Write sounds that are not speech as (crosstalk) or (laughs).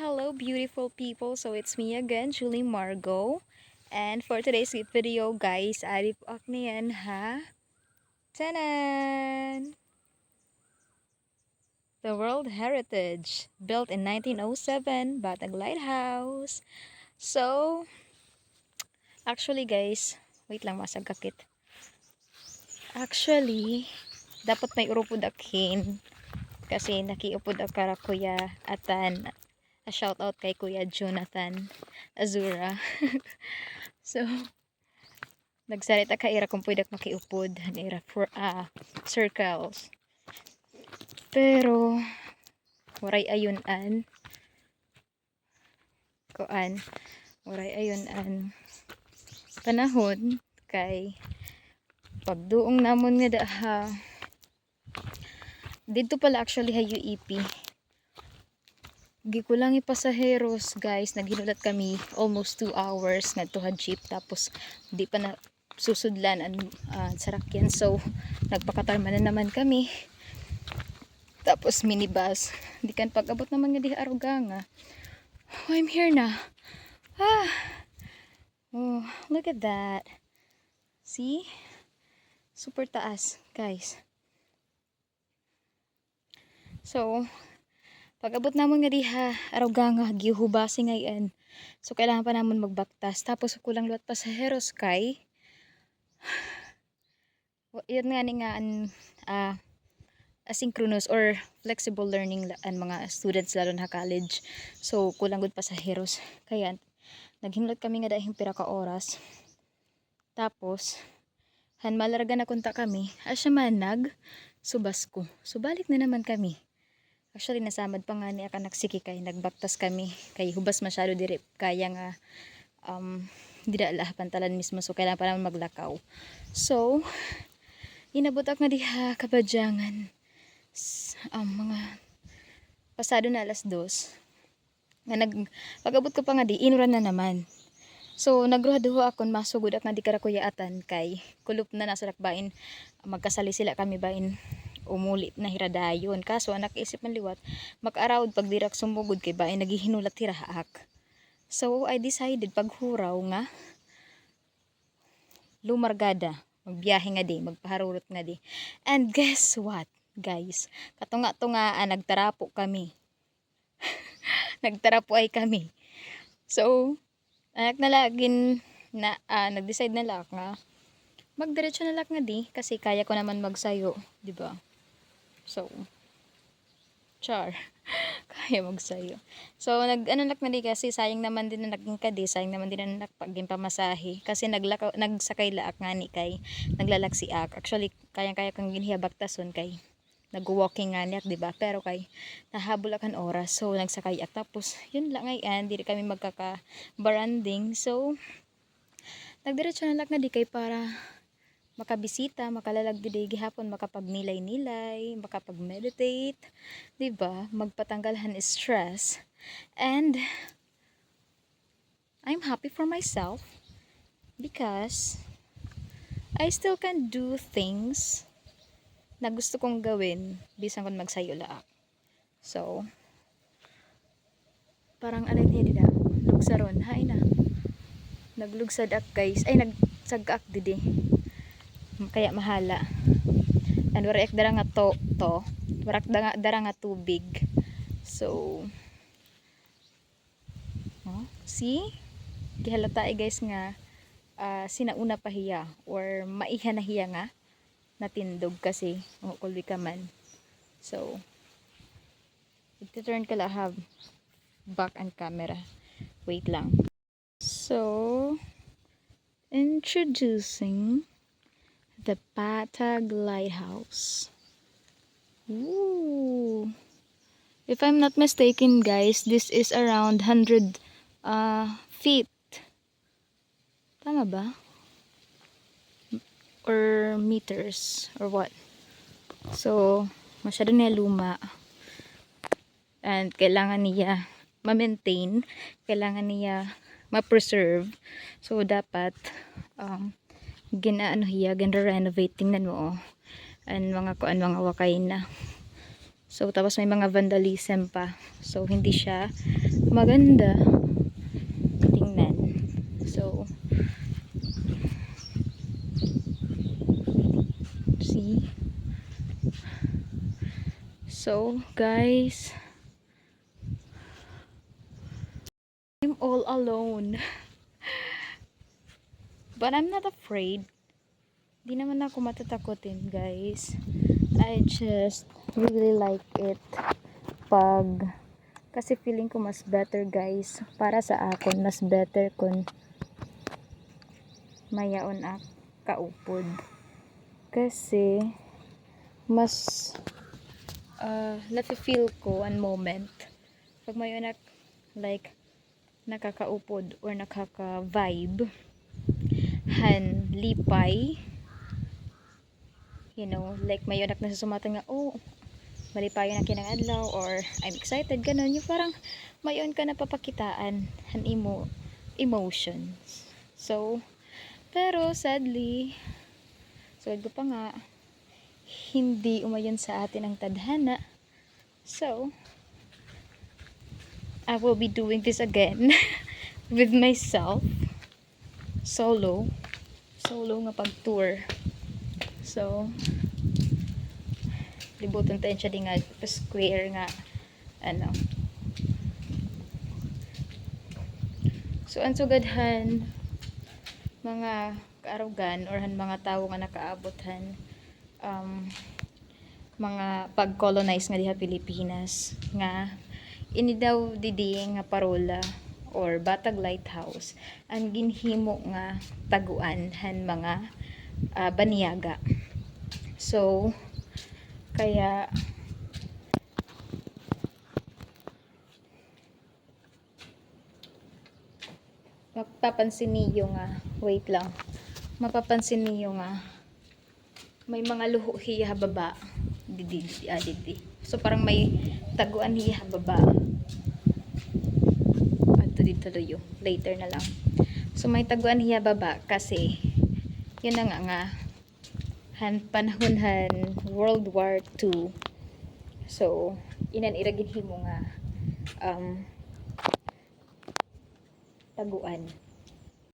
Hello, beautiful people. So it's me again, Julie Margot. And for today's video, guys, ari po ak niyan ha. Tanan! The World Heritage, built in 1907, Batag Lighthouse. So, actually guys, wait lang masagkakit. Actually, dapat may urupod akin. Kasi nakiupod ang kara kuya atan a shout out kay Kuya Jonathan Azura. (laughs) so, nagsarita ka ira kung pwede makiupod. Ira for ah, circles. Pero, waray ayunan. Kuan, waray ayunan. Panahon, kay pagduong namon nga daha dito pala actually ha UEP gikulang pasaheros guys. Naghinulat kami almost 2 hours ngadtuhan jeep. Tapos di pa na susudlan ang uh, sarakyan so nagpakatarma na naman kami. Tapos minibus. Di kan pag-abot naman nga di aruganga oh, I'm here na. Ah! Oh look at that. See? Super taas guys. So pag abot namon nga diha araw nga gihubasi ngayon so kailangan pa namon magbaktas. Tapos kulang luwat pasaheros kay (sighs) yun nga ni nga an uh, asynchronous or flexible learning an mga students lalo na college so kulang gud pasaheros. Kaya naghinulot kami nga dahil pira ka oras. Tapos han malarga na kunta kami asya man nag subas ko. So balik na naman kami Actually, nasamad pa nga ni Aka nagsiki kay nagbaktas kami. Kay hubas masyado dire kaya nga um, dira lah pantalan mismo. So kailangan pa naman maglakaw. So, inabot ak nga diha kabadyangan um, mga pasado na alas dos. Nga nag pagabot ko pa nga di inuran na naman. So nagruhaduho akon masugod ak nga di karakuyaatan kay kulop na nasa lakbain magkasali sila kami bain umulit na hiradayon. Kaso anak isip man liwat mag-arawd pag dirak sumugod kay ba ay naghihinulat hirahaak so I decided paghuraw nga lumargada magbiyahe nga di magpaharurot nga di. And guess what guys? Katunga-tungaan nagtarapo kami. (laughs) Nagtarapo ay kami. So anak na lagin na uh, nag-decide na lak nga magdiretso na lak nga di kasi kaya ko naman magsayo di ba So, char. (laughs) Kaya magsayo. So, nag, ano nak na kasi sayang naman din na naging kadi, sayang naman din na nakpaging pamasahe. Kasi naglakaw, nagsakay laak nga ni kay, naglalak si ak. Actually, kayang-kaya kang ginhiyabak tason kay, nag-walking nga niya, di ba? Pero kay, nahabol akan oras. So, nagsakay ak. Tapos, yun lang ngayon, di kami magkaka-branding. So, nagdiretso na lang na di kay para makabisita, makalalagdi gihapon, makapagnilay-nilay, makapag-meditate, 'di ba? Magpatanggalhan stress. And I'm happy for myself because I still can do things na gusto kong gawin bisan kon magsayo laak. So, parang alin niya dida, lugsaron, hay na. Naglugsad ak guys, ay nagsagak didi kaya mahala. And warak dara nga to to. Warak dara, dara nga tubig. So oh, see gihalata eh guys nga uh, sinauna pa hiya or maiha na hiya nga natindog kasi umukulwi ka man. So ito-turn ka lang have back and camera. Wait lang. So introducing the Patag Lighthouse. Ooh. If I'm not mistaken, guys, this is around 100 uh, feet. Tama ba? Or meters, or what? So, masyado na luma. And kailangan niya ma-maintain. Kailangan niya ma-preserve. So, dapat um, ginaano hiya gina renovate tingnan mo oh and mga kuan mga wakay na So, tapos may mga vandalism pa. So, hindi siya maganda tingnan. So, see? So, guys, I'm all alone. But I'm not afraid. Di naman ako matatakotin, guys. I just really like it pag kasi feeling ko mas better, guys. Para sa akon, mas better kung mayaon ak kaupod. Kasi mas uh, nafe-feel ko one moment pag mayon ak like nakakaupod or nakaka-vibe han lipay. You know like mayon ak nasusumatan nga oh malipayon na kinang adlaw or I'm excited ganun. Yung parang mayon ka napapakitaan han imo emotions. So pero sadly so ko pa nga hindi umayon sa atin ang tadhana. So I will be doing this again (laughs) with myself solo solo nga pag tour so libuton tayo siya di nga square nga ano. So ang sugadhan mga kaarugan or han mga tawo nga nakaabothan um, mga pag-colonize nga diha Pilipinas nga ini daw didi nga parola or Batag Lighthouse ang ginhimo nga taguan han mga ah, baniyaga. So kaya mapapansin niyo nga wait lang mapapansin niyo nga may mga luho hiya baba didi ah, didi. So parang may taguan hiya baba tuyo later na lang. So may taguan hiya baba kasi yun na nga nga han panahon han World War II so inan iragin himo nga um taguan